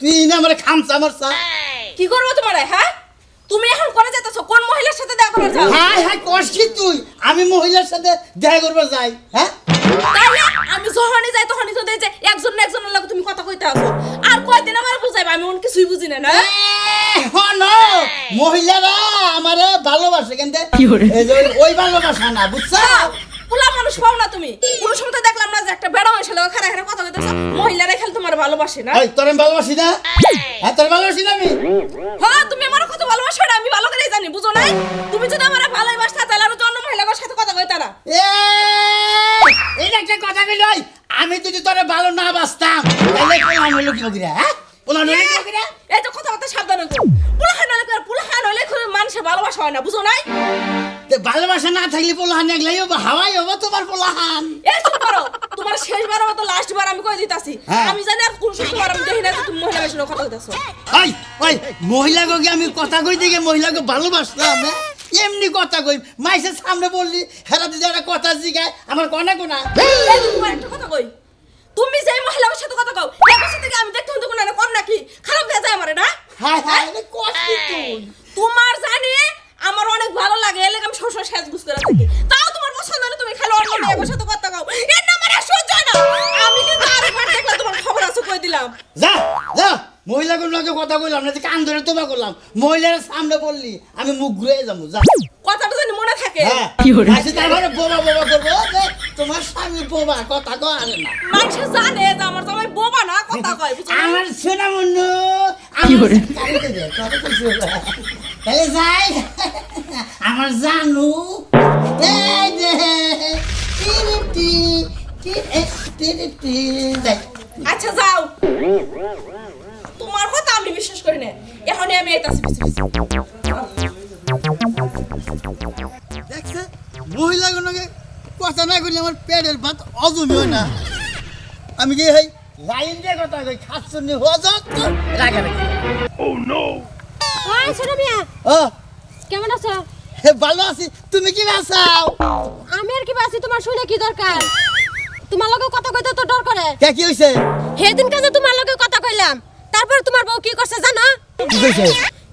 ভালোবাসি না তুই না আমার খামচা কি করব তোমার হ্যাঁ? তুমি এখন করে যেতেছো কোন মহিলার সাথে দেখা করতে যাও? হাই হাই কষ্ট তুই? আমি মহিলার সাথে দেখা করব যাই হ্যাঁ? তাইলে আমি যখনই যাই তখনই তো দেখি যে একজন না একজনের লগে তুমি কথা কইতে আসো আর কয়দিন আমার বুঝাইবা? আমি অন্য কিছুই বুঝি না না? হন মহিলারা আমারে ভালোবাসে কিন্তু ওই- ওই ভালোবাসা না বুঝছ? পোলা মানুষ পাও না তুমি। কোনো সময় তো দেখলাম না যে একটা বেড়া খারা খারা কথা কইতেছো। মহিলারা খেলে তোমার ভালোবাসে না। এই তোর ভালোবাসি না? হ্যাঁ তোর ভালোবাসি না আমি? হ্যাঁ তুমি আমার কত ভালোবাসো এটা আমি ভালো করেই জানি বুঝো না তুমি যদি আমার ভালোবাসতা তাহলে অন্য মহিলার সাথে কথা কইতা না। এ, এইটা একটা কথা কইল আমি যদি তোরে ভালো না বাসতাম তাহলে হলো কি হ্যাঁ? হলো কি এই তো কথাবার্তা সাবধানে কর। পোলা হলে পোলা খান হলে কোনো মানুষের ভালোবাসা হয় না বুঝো নাই? ভালোবাসা না থাকলে পোলাহান হব হাওয়াই হব তোমার পোলাহান। এই চুপ করো। তোমার শেষবার মতো লাস্ট বার আমি কই দিতাছি? হ্যাঁ। আমি জানি আর কোন সময় আমি দেখি না যে তুমি মহিলা বেশি কথা কইতাছো। ওই ওই মহিলাকে আমি কথা কই দিকে মহিলাকে ভালোবাসতাম হ্যাঁ? এমনি কথা কই মাইসের সামনে বললি কথা জিগায় আমার কনা কোনা? এই তোমার একটা কথা কই? তুমি যে মহিলার সাথে কথা কও থেকে আমি দেখতে হতো কোনো না কম নাকি? খারাপ হয়ে যায় আমারে না? হায় হায় কষ্ট তুই। তোমার জানি আমার অনেক ভালো লাগে এলে আমি সবসময় সাজ গুজ করে থাকি। তাও তোমার পছন্দ না তুমি খালি অন্য মেয়ের সাথে কথা কও। এর নাম আর সহ্য হয় না। আমি কিন্তু আরেকবার দেখলে তোমার খবর আছে কই দিলাম। যা যা মহিলাগুলোর লগে কথা কইলাম না যে কান ধরে তোবা করলাম। মহিলার সামনে বললি আমি মুখ ঘুরে যাব যা। কথাটা জানি মনে থাকে। হ্যাঁ আইসে তারপরে বোবা বোবা করব যে তোমার স্বামী বোবা কথা কো আরে না। মানুষ জানে যে আমার জামাই বোবা না কথা কয়? আমার সোনা মন্নু তাহলে যাই। আমার জানু। আচ্ছা যাও। তোমার কথা আমি বিশ্বাস করি না এখনই আমি পিছে দেখছে মহিলাগুলোকে কথা না করলে আমার পেটের ভাত অজমিও না। আমি কি এই লাইন দিয়ে কথা কই? খাচ্ছি হজত রাখা রাখি হাই ছোট মিয়া ও। কেমন আছো? ভালো আছি। তুমি কি বাসাও আমি আর কি বাসি তোমার শুনে কি দরকার? তোমার লগে কথা কইতে তো ডর করে। কে কি হয়েছে সেদিন কাজে তোমার লগে কথা কইলাম তারপর তোমার বউ কি করছে জানো?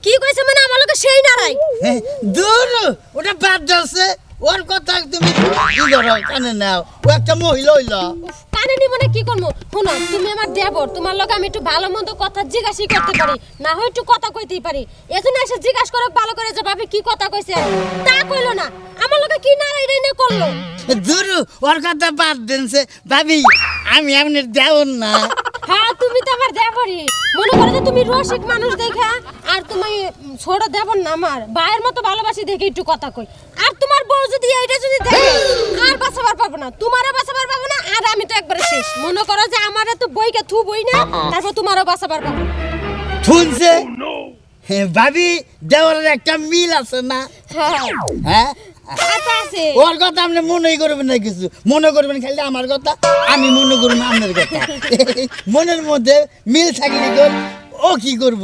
কি কইছে? মানে আমার লগে সেই নারাই। দূর! ওটা বাদ যাচ্ছে ওর কথা তুমি কি ধরো কানে নাও। ও একটা মহিলা হইল। কানে নি না, কি করব? শোনো, তুমি আমার দেবর, তোমার লগে আমি একটু ভালো মন্দ কথা জিজ্ঞাসা করতে পারি। না হয় একটু কথা কইতেই পারি। এজন্য এসে জিজ্ঞাসা করো, ভালো করে যে ভাবি কি কথা কইছে তা কইলো না, আমার লগে কি নারাই রে করল? দূর ওর কথা বাদ দিনছে। ভাবি, আমি আপনার দেওয়ার না। তুমি তো আমার দেবরই মনে করো যে তুমি রসিক মানুষ দেখা আর তুমি ছোট দেবর না আমার। ভাইয়ের মতো ভালোবাসি দেখে একটু কথা কই। আর তোমার বউ যদি এইটা যদি দেখে আর বাঁচাবার পাবো না। তোমারও বাঁচাবার পাবো না আর আমি তো একবারে শেষ। মনে করো যে আমার তো বইকে থু বই না তারপর তোমারও বাঁচাবার পাবো। না। শুনছে হ্যাঁ, ভাবি দেওয়ারের একটা মিল আছে না? হ্যাঁ। হ্যাঁ? ওর কথা আপনি মনেই করবেন না কিছু। মনে করবেন খালি আমার কথা আমি মনে করব আপনার কথা। মনের মধ্যে মিল থাকলে ও কি করব?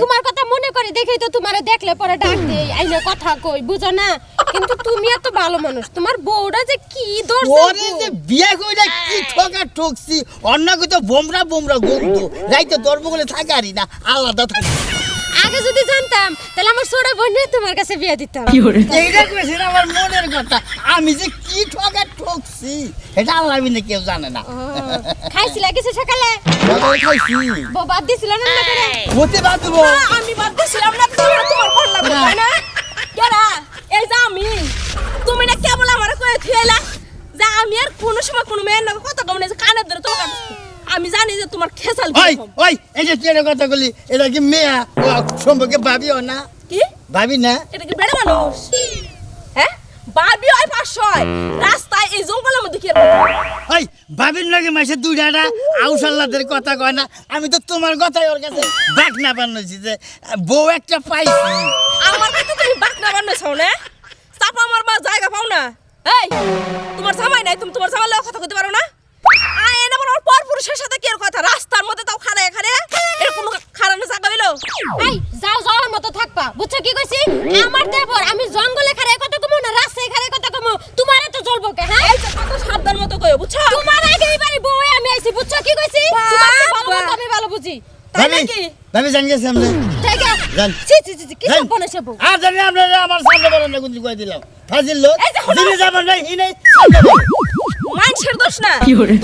তোমার কথা মনে করে দেখেই তো তোমারে দেখলে পরে ডাক দেই কথা কই বুঝো না? কিন্তু তুমি এত ভালো মানুষ তোমার বউটা যে কি দোষ ওরে যে বিয়া কইরা কি ঠকা ঠকছি অন্য তো বোমরা বোমরা গন্ত রাইতে দর্ব করে থাকারই না আলাদা থাকে আগে যদি জানতাম তাহলে আমার ছোট বোন তোমার কাছে বিয়ে দিতাম। এইটা কইছে আমার মনের কথা। আমি যে কি ঠকা ঠকছি এটা আল্লাহ বিনে কেউ জানে না। খাইছিলা কিছু সকালে? খাইছি। বাদ দিছিল না না করে হতে বাঁধবো না, আমি বাদ দিছিলাম না তোমার তোমার ভালো লাগবে না? কেরা? এই যে আমি। তুমি না কেবল আমার কয়ে থুয়েলা যে আমি আর কোনো সময় কোনো মেয়ের কথা কম না যে কানের ধরে তোমার কাছে আমি জানি যে তোমার খেসাল ওই ওই এই যে তুই কথা বলি এটা কি মেয়া? ও সম্পর্কে ভাবিও না। কি? ভাবি না। এটা কি বেড়া মানুষ? হ্যাঁ? বাবি হয় পাঁচশো রাস্তায় এই জঙ্গলের মধ্যে কি ওই ভাবির লগে মাসে দুইটা আউসাল্লাদের কথা কয় না। আমি তো তোমার কথাই ওর কাছে বাক না বানাইছি যে বউ একটা পাইছি। আমার কাছে তুমি বাক না বান্ধাইছো না? চাপা আমার বা জায়গা পাও না। এই তোমার জামাই নাই তুমি তোমার জামাই লোক কথা কইতে পারো না? আয় এনে বড় পর পুরুষের সাথে কি কথা? রাস্তার মধ্যে তাও খাড়া এখানে এর কোনো খাড়ানো জায়গা হইল এই যাও যাওয়ার মতো থাকবা। বুঝছ কি কইছি? আমার দেবর আমি জঙ্গলে খারে কথা কমু না রাস্তায় খারে কথা কমু? তোমারে তো জ্বলবো কে হ্যাঁ? এই যে সাবধান মতো কইও বুঝছ? তোমার আগে এবারে বউ আমি আইছি বুঝছ কি কইছি? তোমার ভালো মতো আমি ভালো বুঝি। তাই ভাবি নাকি? ভাবি জান গেছে ছি ছি ছি, কি সব আর জানি আপনারা আমার সামনে বলেন না গুঞ্জি কয়ে দিলাম। ফাজিল লোক যাবেন না সামনে বলেন। মানুষের দোষ না।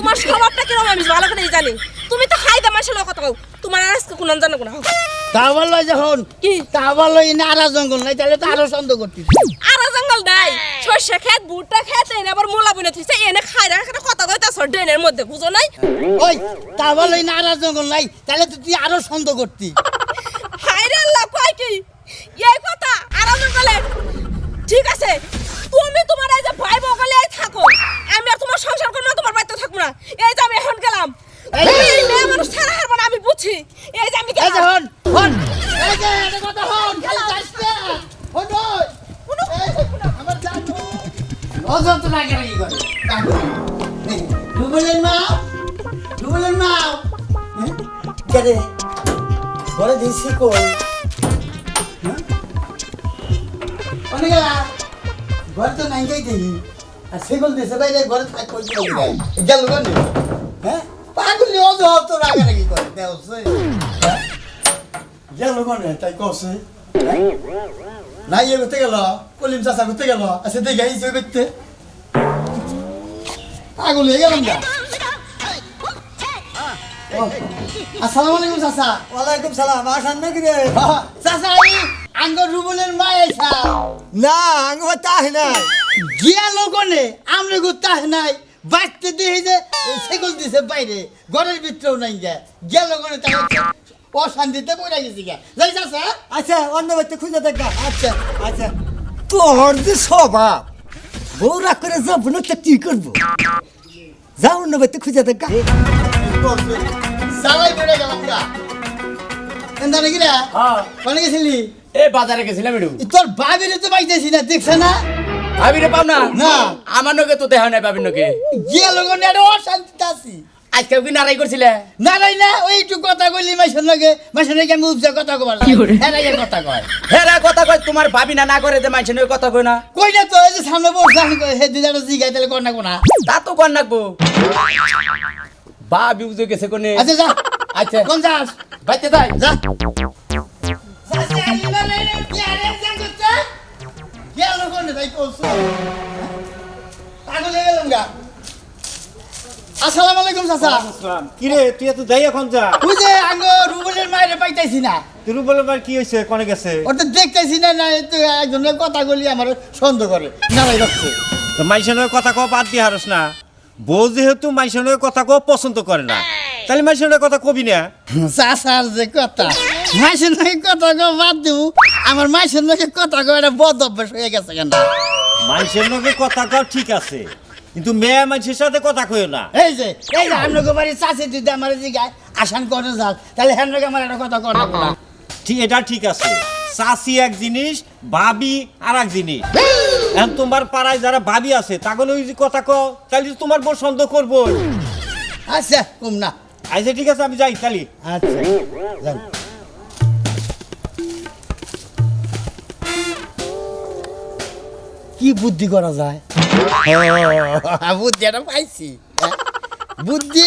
তোমার স্বভাবটা কীরকম আমি ভালো করেই জানি। তুমি তো হাইদা মানুষের কথা কও। তোমার আর আজকে কোন জানো কোন। তা বলল যখন কি? তা বলল ইনি আরা জঙ্গল নাই তাহলে তো আরও সন্দেহ করতিস আর জঙ্গল নাই। সর্ষে খেত ভুট্টা খেত এনে আবার মূলা বুনে থইছে। এনে খাই রাখা কথা কইতাছ ড্রেনের মধ্যে বুঝো নাই? ওই তা বলল ইনি আরা জঙ্গল নাই তাহলে তো তুই আরও সন্দেহ করতি। হাই রে আল্লাহ কয় কি? এই কথা আর জঙ্গলে। ঠিক আছে? তুমি তোমার এই যে ভাই বগলে থাকো। আমি আর তোমার সংসার করব না তোমার বাড়িতে থাকব না। এই যে আমি এখন গেলাম। এই মেয়ে মানুষ ছাড়া হারবো না আমি বুঝছি। এই যে আমি এই যে গেলাম। হন হন। এই যে এটা কথা হন খালি না হন। হন আমার জানো অযত না কেন কি করে? ডুবলেন মা। ডুবলেন মা কেরে ঘরে দিছি কই? ঘরে তো নাই যাই দেখি আর সেগুল দেশে বাইরে ঘরে থাক করছি গেল গনে হ্যাঁ? পাগলি অযত রাগারাগি করে। দেওছে গেল গনে তাই কছে না ইয়ে করতে গেল কলিম চাষা করতে গেল আচ্ছা দেখে আইসে করতে পাগল হয়ে গেলাম যা আসসালামু আলাইকুম চাচা। ওয়ালাইকুম সালাম আসান নাকি রে? চাচা এই আঙ্গ রুবলের মা না আঙ্গ তাহ নাই। গিয়া লোকনে আমরা গুতা নাই। বাচ্চা দিয়ে যে সেগুল দিছে বাইরে ঘরের ভিতরেও নাই গে গিয়া লোকনে তার অশান্তিতে পড়ে গেছি গে যাই চাচা আচ্ছা অন্য বাড়িতে খুঁজে দেখ গা। আচ্ছা আচ্ছা। তোর যে স্বভাব বউ রাগ করে যাব না তো কি করব? যা অন্য বাড়িতে খুঁজে দেখ গা। সালাই পড়ে গেলাম গা। এন্দা নাকি রে? গেছিলি? এ বাজারে গেছিলাম একটু তোর বাবিরে তো পাইতেছি না দেখছে না? ভাবি রে পাও না? না। আমার নকে তো দেখা নাই ভাবির নকে গিয়া লোকনে আরও অশান্তিতে আছি। আজকে কি নারাই করছিলে? না না ওই একটু কথা কইলি মাইসের লগে মাইসের লগে আমি উপজা কথা কবার হ্যাঁ কথা কয়। হেরা কথা কয় তোমার ভাবি না না করে যে মানুষের কথা কয় না। কই না তো এই যে সামনে বসে হে দিদাটা জিগাই তাহলে কোন না। কোনা তা তো কর নাকবো। ভাবি বুঝে গেছে কোনে? আচ্ছা যা। আচ্ছা। কোন যাস? বাইতে যাই। যা। আসসালামু আলাইকুম চাচা কিরে তুই এত যাই এখন যা ওই যে আঙ্গ রুবেলের মায়ের পাইতাইছি না তুই বলে বার কি হয়েছে কোনে গেছে ওটা দেখতেছি না না একজনের কথা আমার সন্দেহ করে নারাই রাখছে তো মাইসনের কথা কও বাদ দিয়ে হারস না বউ যেহেতু মাইসনের কথা পছন্দ করে না তাহলে মাইসনের কথা কবি না চাষার যে কথা মাসের নাকি কথা গো বাদ দিব। আমার মাসের নাকি কথা গো এটা বদ অভ্যাস হয়ে গেছে কেন? মাইসের লগে কথা কও ঠিক আছে কিন্তু মেয়ে মানুষের সাথে কথা কইও না। এই যে এই যে আমরা বাড়ি চাষি যদি আমার জিগায় আসান করে যাক? তাহলে হ্যাঁ নাকি আমার একটা কথা কথা না ঠিক এটা ঠিক আছে। চাষি এক জিনিস ভাবি আর এক জিনিস। এখন তোমার পাড়ায় যারা ভাবি আছে তাগুলো যদি কথা কও তাহলে তো তোমার বউ সন্দেহ করব আচ্ছা কম না। আচ্ছা ঠিক আছে আমি যাই তাহলে। আচ্ছা যান। কি বুদ্ধি করা যায়? ও, বুদ্ধিটা পাইছি। হ্যাঁ। বুদ্ধি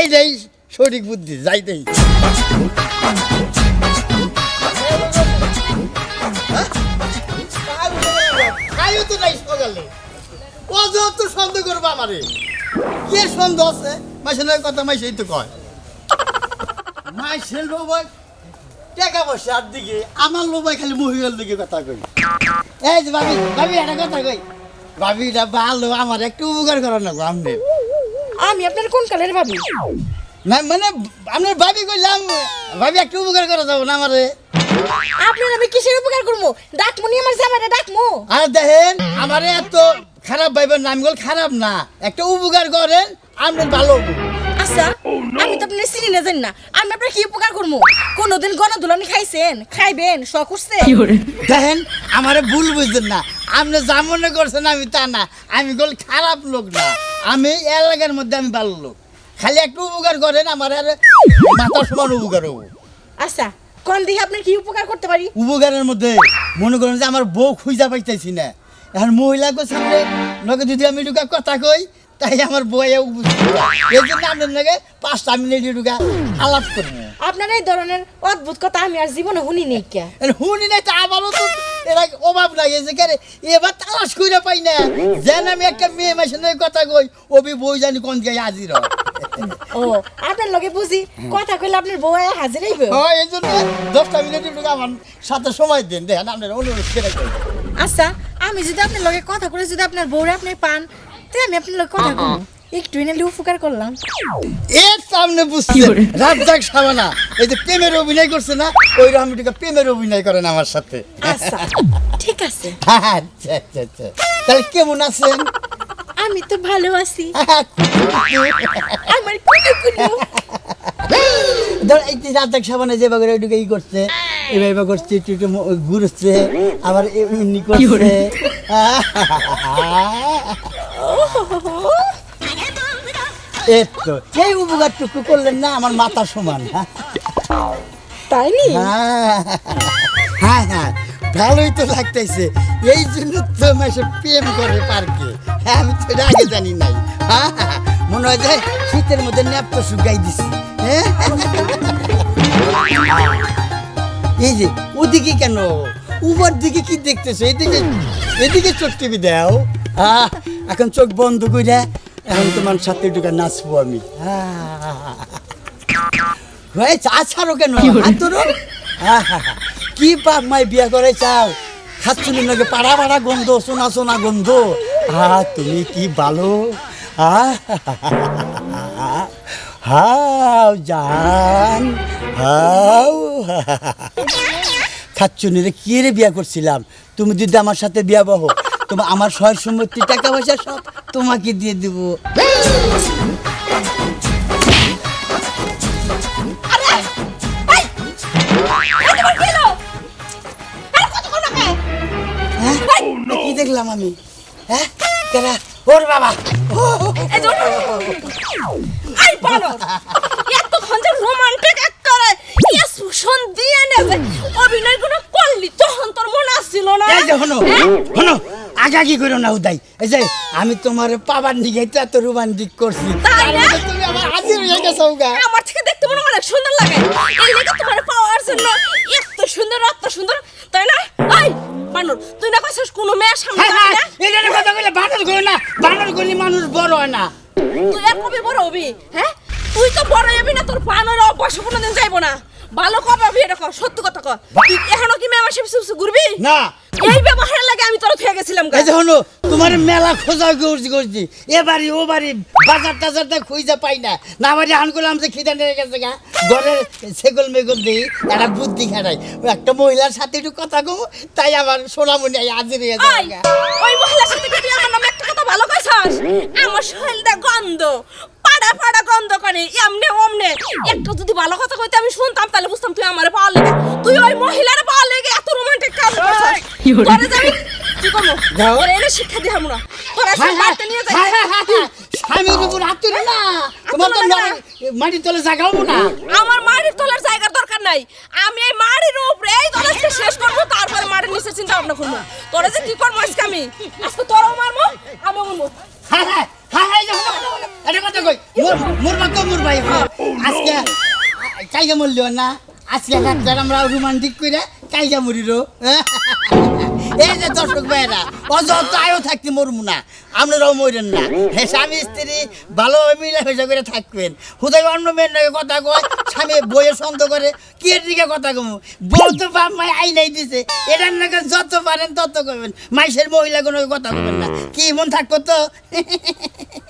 এইটাই সঠিক বুদ্ধি খাইও তো নাই সকালে সন্দেহ করব আমারে। কে সন্দেহ আছে? মাসের কথা মাইসেই তো কয়। মাইসের লোবাই টাকা পয়সার দিকে আমার লোবাই খালি মহিলার দিকে কথা কই। এই যে ভাবি ভাবি একটা কথা কই। ভাবি এটা ভালো আমার একটু উপকার করার না আপনি। আমি আপনার কোন কালের ভাবি? না মানে আপনার ভাবি কইলাম ভাবি একটু উপকার করা যাব না আমারে। আপনার আমি কিসের উপকার করব? ডাকমু নি আমার জামাইটা ডাকমু আর দেখেন আমারে এত খারাপ ভাইবেন নামগুলো খারাপ না একটা উপকার করেন আপনি ভালো। আচ্ছা আমি তো আপনি চিনি না জানি না। আমি আপনার কি উপকার করব? কোনোদিন গণদুলানি খাইছেন? খাইবেন শখ উঠছে দেখেন আমারে ভুল বুঝছেন না। আপনি যা মনে করছেন আমি তা না। আমি গোল খারাপ লোক না। আমি এলাকার মধ্যে আমি ভালো লোক। খালি একটু উপকার করেন আমার আর মাথার সমান উপকার হব। আচ্ছা কোন দিকে আপনার কি উপকার করতে পারি? উপকারের মধ্যে মনে করেন যে আমার বউ খুঁজা পাইতেছি না। এখন মহিলাকে সামনে লোকে যদি আমি কথা কই তাই আমার বইয়েও এই জন্য আপনার নাকি পাঁচটা মিনিট ঢুকা আলাপ করি আপনার এই ধরনের অদ্ভুত কথা আমি আর জীবনে শুনি নেই কে? হুনি নাই তা আমারও তো এরা অভাব লাগে যে কেন এবার তালাশ করে পাই না। যেন আমি একটা মেয়ে নাকি কথা কই অভি বই জানি কোন জায়গায় হাজির ও আপনার লগে বুঝি কথা কইলে আপনার বউ হাজির হইব। হয় এই জন্য দশটা মিনিট ঢুকা আমার সাথে সময় দেন দেখেন আপনার অনুরোধ করে করি। আচ্ছা আমি যদি আপনার লগে কথা কলে যদি আপনার বউরে আপনি পান তাই আমি আপনার লগে কথা কইব। একটু এনে উপকার করলাম। এর সামনে বুঝছে রাজ্জাক সাবানা এই যে প্রেমের অভিনয় করছে না ওই রকম একটু প্রেমের অভিনয় করেন আমার সাথে। আচ্ছা ঠিক আছে। আচ্ছা আচ্ছা আচ্ছা। তাহলে কেমন আছেন? আমি তো ভালো আছি। হ্যাঁ, আমার কুনু কুনু ধর এই যে রাজ্জাক সাবানে যেভাবে ওইটুকু ই করছে এভাবে করছে একটু একটু ঘুরছে আবার এমনি করছে। এই তো এই উপকারটুকু করলেন না আমার মাথা সমান তাই নি হ্যাঁ হ্যাঁ ভালোই তো লাগতেছে। এই জন্য তো মাসে প্রেম করে পার্কে। হ্যাঁ আমি তো আগে জানি নাই। হ্যাঁ হ্যাঁ, মনে হয় যে শীতের মধ্যে ন্যাপ্ত শুকাই দিছি। হ্যাঁ? এই যে ওদিকে কেন? উপর দিকে কি দেখতেছো? এদিকে এদিকে চোখ টিভি দাও। আহ, এখন চোখ বন্ধ করে এখন তোমার সাথে ঢুকে নাচবো আমি। আহ। ভাই চা ছাড়ো কেন? আহা, কি বাপ মাই বিয়া করে চাও? খাচ্ছুনি নাকি পাড়া পাড়া গন্ধ সোনা সোনা গন্ধ? হা তুমি কি ভালো? হাও জান হাও। খাচ্ছুনি রে কি রে বিয়া করছিলাম? তুমি যদি আমার সাথে বিয়া বহ। তোমার আমার সয় সম্পত্তি টাকা পয়সা সব তোমাকে দিয়ে দেবো। হ্যাঁ? কি দেখলাম আমি? হ্যাঁ? কেরা? ওর বাবা। আই বলো এতক্ষণ যে রোমান্টিক দিয়ে নেবে। অভিনয়গুলো করলি তখন তোর মনে আসছিল না। এই যে হনো? হনো। আগা কি করো না উদাই এই যে আমি তোমার পাবার দিকে এত রোমান্টিক করছি। তাই না? তুমি আমার হাজির হয়ে গেছো গা আমার থেকে দেখতে মনে অনেক সুন্দর লাগে। এই লেগে তোমার পাওয়ার জন্য এত সুন্দর এত সুন্দর। তাই না? আই বানর তুই না কইছিস কোনো মেয়ের সামনে হ্যাঁ যাবি হ্যাঁ না? এই জন্য কথা কইলে বানর করো না। বানর করলে মানুষ বড় হয় না। তুই আর কবে বড় হবি হ্যাঁ? তুই তো বড় হবি না তোর বানর অভ্যাস কোনোদিন যাইবো না। ভালো কবে হবি এটা কর সত্যি কথা কর তুই এখনও কি মেয়ে আমার শিবসে ঘুরবি? না। এই ব্যবহারের লাগে আমি তোর থেকে গেছিলাম। এই যে তোমার মেলা খোঁজা করছি করছি। এ বাড়ি ও বাড়ি বাজার টাজারটা খুঁজে পাই না। না বাড়ি হান করলাম যে খিদা নিয়ে গেছে গা। ঘরে সেগল মেগল দিই একটা বুদ্ধি খাটাই। একটা মহিলার সাথে একটু কথা কমো তাই আমার সোনামণি হাজির হয়ে যাবে ওই মহিলার সাথে তুই আমার নামে একটা কথা ভালো কইছাস? আমার শরীরটা গন্ধ। পাড়া পাড়া গন্ধ করে এমনে অমনে একটু যদি ভালো কথা কইতে আমি শুনতাম তাহলে বুঝতাম তুই আমারে পাওয়ার লেগে তুই ওই মহিলারে পাওয়ার লেগে এত রোমান্টিক কাজ করছিস তোরে যাবি কি করব তোরে এনে শিক্ষা দিই আমরা তোরা সব মারতে নিয়ে যাই স্বামীর উপর হাত তুলে না তোমার তো তুলে না। মাটি- মাটির তলে জাগাও না আমার মাটির তোলার জায়গার দরকার নাই আমি এই মাটির উপরে এই দলেজকে শেষ করব তারপরে মাটির নিচে চিন্তা ভাবনা করব তোরা যে কি করব আজকে আমি আজকে তোরাও মারবো আমিও মারবো হ্যাঁ হ্যাঁ হ্যাঁ হ্যাঁ এটা কথা কই মোর মোর তো মোর ভাই হ্যাঁ। আজকে কাইগা মরলিও না। আজকে রাত্রে আমরা রোমান্টিক কইরা কাইগা মরিরো এই যে দর্শক ভাইরা অযত আয়ও থাকতে মরমু না। আপনারাও মরেন না। হ্যাঁ স্বামী স্ত্রী ভালোভাবে মিলে হয়ে করে থাকবেন। হুদাই অন্য মেয়ের নাকি কথা কয় স্বামী বইয়ের সন্দেহ করে কি এর দিকে কথা কমু? বউ তো বাপ মাই আই নাই দিছে। এটার নাকি যত পারেন তত করবেন। মাইসের মহিলা কোনো কথা কবেন না। কি মন থাকব তো?